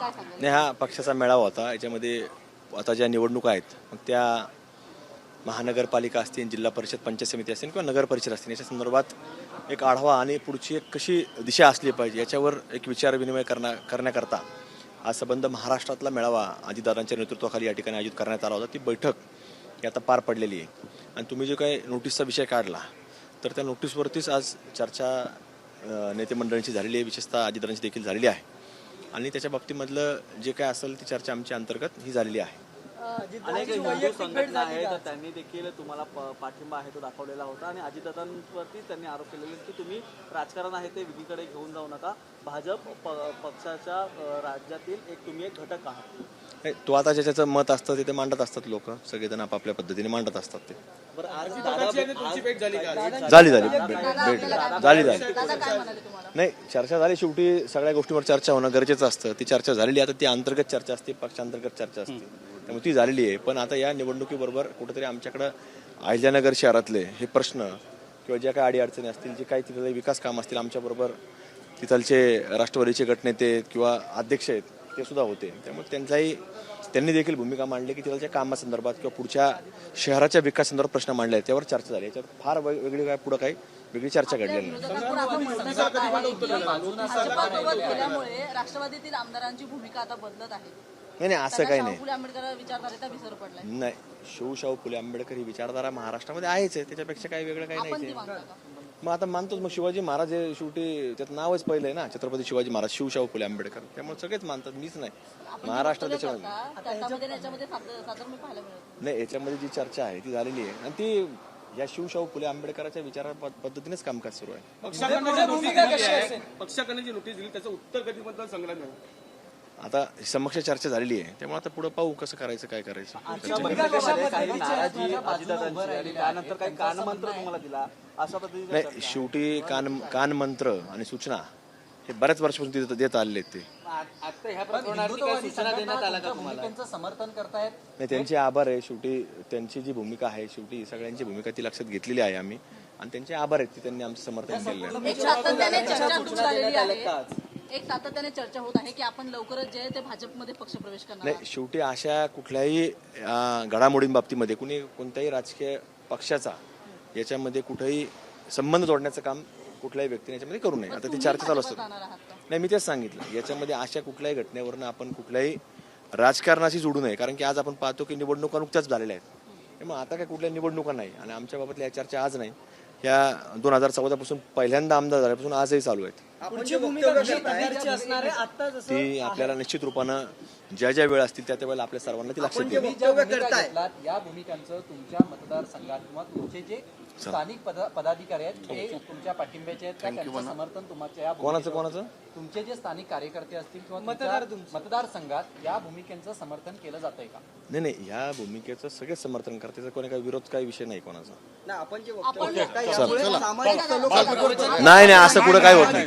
काय सांगाल नाही हा पक्षाचा मेळावा होता. याच्यामध्ये आता ज्या निवडणुका आहेत मग त्या महानगरपालिका असतील जिल्हा परिषद पंचायत समिती असतील किंवा नगर परिषद असतील याच्या संदर्भात एक आढावा आणि पुढची एक कशी दिशा असली पाहिजे याच्यावर एक विचारविनिमय करण्या करण्याकरता हा संबंध महाराष्ट्रातला मेळावा अजितदादांच्या नेतृत्वाखाली या ठिकाणी आयोजित करण्यात आला होता. ती बैठक ही आता पार पडलेली आहे. आणि तुम्ही जो काही नोटीसचा विषय काढला तर त्या नोटीसवरतीच आज चर्चा अ, झालेली आहे. विशेषतः अजितदादांची देखील झालेली आहे. आणि त्याच्या बाबतीमधलं जे काय असेल ती चर्चा आमच्या अंतर्गत ही झालेली आहे. अनेक हिंदू संघटना आहेत तर त्यांनी देखील तुम्हाला पाठिंबा आहे तो दाखवलेला होता आणि अजितदादांवरती त्यांनी आरोप केलेले की तुम्ही राजकारण आहे ते विकीकडे घेऊन जाऊ नका. भाजप पक्षाच्या राज्यातील एक तुम्ही एक घटक आहात. नाही, तो आता ज्याच्याचं मत असतं ते ते मांडत असतात लोक. सगळेजण आपापल्या पद्धतीने मांडत असतात ते. बरं आज दादा भेट झाली का? झाली झाली. भेट भेट झाली. झाली. दादा काय म्हणाले तुम्हाला? नाही चर्चा झाली शेवटी. सगळ्या गोष्टींवर चर्चा होणं गरजेचं असतं. ती चर्चा झालेली आहे. आता ती अंतर्गत चर्चा असते पक्षांतर्गत चर्चा असते. त्यामुळे ती झालेली आहे. पण आता या निवडणुकीबरोबर कुठेतरी आमच्याकडं अहिल्यानगर शहरातले हे प्रश्न किंवा ज्या काही अडीअडचणी असतील जे काही तिथले विकास काम असतील आमच्याबरोबर तिथलचे राष्ट्रवादीचे गटनेते आहेत किंवा अध्यक्ष आहेत ते सुद्धा होते. त्यामुळे त्यांचाही त्यांनी देखील भूमिका मांडली की तिथलच्या कामासंदर्भात किंवा पुढच्या शहराच्या विकासासंदर्भात प्रश्न मांडले आहेत त्यावर चर्चा झाली. याच्यात फार वेग- वेगळी काय पुढं काही वेगळी चर्चा घडलेली नाही. राष्ट्रवादीतील आमदारांची भूमिका आता बदलत आहे. नाही नाही असं काही नाही. फुले आंबेडकर विचारधारेचा विसर पडलाय. नाही शिवशाहू फुले आंबेडकर ही विचारधारा महाराष्ट्रामध्ये आहेच आहे त्याच्यापेक्षा काही वेगळं काही आपण नाही ती का मग आता मानतोच मग शिवाजी महाराज हे शेवटी त्यात नावच पहिलं आहे ना छत्रपती शिवाजी महाराज शिवशाहू फुले आंबेडकर. त्यामुळे सगळेच मानतात मीच नाही. महाराष्ट्रात त्याच्यामध्ये करता, त्याच्यामध्ये आणि याच्यामध्ये साधं साधर्म्य पाहायला मिळत नाही. याच्यामध्ये जी चर्चा आहे ती झालेली आहे. आणि ती या शिवशाहू फुले आंबेडकरांच्या विचारा पद्धतीनेच कामकाज सुरू आहे. पक्षाकडनं जी नोटीस दिली आहे पक्षाकडनं जी नोटीस दिली त्याचं उत्तर कधीबद्दल संग्राम आहे आता समक्ष चर्चा झालेली आहे. त्यामुळे आता पुढे पाहू कसं करायचं काय करायचं. नाही शेवटी कान कान मंत्र आणि सूचना हे बऱ्याच वर्षापासून देत देत आलेले आहेत ते. आता ह्या प्रकरणावरती काही सूचना देण्यात आल्या का तुम्हाला? त्यांचं समर्थन करतायत? नाही त्यांचे आभार आहे. शेवटी त्यांची जी भूमिका आहे शेवटी सगळ्यांची भूमिका ती लक्षात घेतलेली आहे आम्ही. आणि त्यांचे आभार आहेत की त्यांनी आमचं समर्थन केलेलं आहे. एक सातत्याने चर्चा होत आहे की आपण लवकरच जे आहे ते भाजपमध्ये पक्ष प्रवेश करणार नाही शेवटी अशा कुठल्याही घडामोडींबाबतीमध्ये कुणी कोणत्याही राजकीय पक्षाचा याच्यामध्ये कुठेही संबंध जोडण्याचं काम कुठल्याही व्यक्तीने याच्यामध्ये करू नये. आता ती चर्चा चालू का? नाही मी तेच सांगितलं. याच्यामध्ये अशा कुठल्याही घटनेवरनं आपण कुठल्याही राजकारणाशी जोडू नये. कारण की आज आपण पाहतो की निवडणुका नुकत्याच झालेल्या आहेत. मग आता काय कुठल्या निवडणुका नाही. आणि आमच्या बाबतल्या या चर्चा आज नाही. ह्या दोन हजार चौदा पासून पहिल्यांदा आमदार झाल्यापासून आजही चालू आहेत. पुढची भूमिका कशा प्रकारची असणार आहे आता जसं ती आपल्याला निश्चित रूपानं ज्या ज्या वेळ असतील त्या त्या वेळेला आपल्या सर्वांना ती लक्षात येईल. या भूमिकांचं तुमच्या मतदारसंघात किंवा तुमचे जे स्थानिक पद- पदाधिकारी आहेत ते तुमच्या पाठिंब्याचे आहेत का? त्यांचं समर्थन तुमच्या या कोणाचं कोणाचं? तुमचे जे स्थानिक कार्यकर्ते असतील किंवा मतदार मतदारसंघात या भूमिकेचं समर्थन केलं जातंय का? नाही नाही ह्या भूमिकेचं सगळेच समर्थन करते. कोणी काही विरोध काही विषय नाही कोणाचा. आपण जे आपण सामाजिक सलोखा नाही नाही असं कुठं काय होत नाही.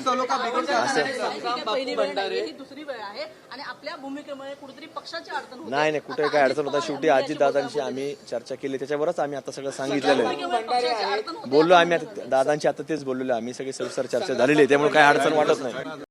पहिली वेळ नाहीये, दुसरी वेळ आहे. आणि आपल्या भूमिकेमुळे कुठेतरी पक्षाची अडचण होते. नाही नाही कुठे काय अडचण होता शेवटी अजित दादांशी आम्ही चर्चा केली. त्याच्यावरच आम्ही आता सगळं सांगितलेलं आहे. बोललो आम्ही आता दादांची आता तेच बोललेलो आम्ही सगळे सविस्तर चर्चा झालेली आहे त्यामुळे काही अडचण वाटत नाही.